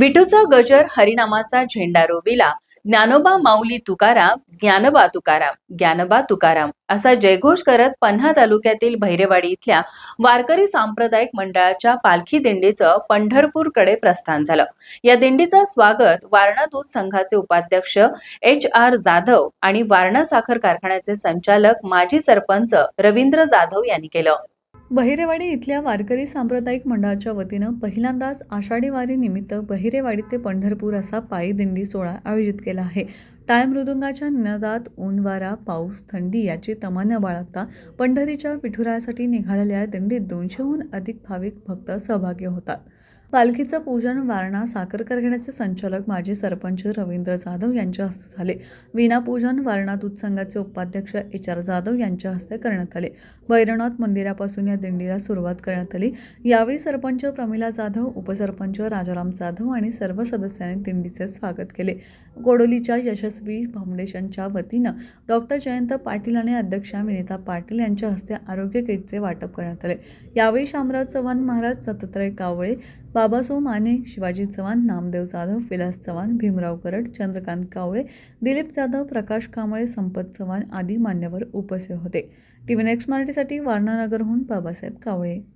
विठूचा गजर हरिनामाचा झेंडा रोविला. ज्ञानोबा माऊली तुकाराम ज्ञानबा तुकाराम ज्ञानबा तुकाराम असा जयघोष करत पन्हा तालुक्यातील भैरेवाडी इथल्या वारकरी सांप्रदायिक मंडळाच्या पालखी दिंडीचं पंढरपूरकडे प्रस्थान झालं. या दिंडीचं स्वागत वारणा दूध संघाचे उपाध्यक्ष एच आर जाधव आणि वारणा साखर कारखान्याचे संचालक माजी सरपंच रवींद्र जाधव यांनी केलं. बहिरेवाडी इथल्या वारकरी सांप्रदायिक मंडळाच्या वतीनं पहिल्यांदाच आषाढी वारीनिमित्त बहिरेवाडी ते पंढरपूर असा पायी दिंडी सोहळा आयोजित केला आहे. टाळ मृदुंगाच्या निनादात ऊन वारा पाऊस थंडी याची तमान्य बाळगता पंढरीच्या विठुरायासाठी निघालेल्या दिंडीत दोनशेहून अधिक भाविक भक्त सहभागी होतात. पालखीचं पूजन वारणा साखर कारखान्याचे संचालक माजी सरपंच रवींद्र जाधव यांच्या हस्ते झाले. विनापूजन वारणा दूध संघाचे उपाध्यक्ष एच आर जाधव यांच्या हस्ते करण्यात आले. भैरवनाथ मंदिरापासून या दिंडीला सुरुवात करण्यात आली. यावेळी सरपंच प्रमिला जाधव उपसरपंच राजाराम जाधव आणि सर्व सदस्यांनी दिंडीचे स्वागत केले. गोडोलीच्या यशस्वी फाउंडेशनच्या वतीनं डॉक्टर जयंत पाटील आणि अध्यक्षा विनिता पाटील यांच्या हस्ते आरोग्य किटचे वाटप करण्यात आले. यावेळी शामराज चव्हाण महाराज दत्तात्रय कावळे बाबासो माने शिवाजी चव्हाण नामदेव जाधव विलास चव्हाण भीमराव करड चंद्रकांत कावळे दिलीप जाधव प्रकाश कांबळे संपत चव्हाण आदी मान्यवर उपस्थित होते. टी व्ही नेक्स्ट मराठीसाठी वारणानगरहून बाबासाहेब कावळे.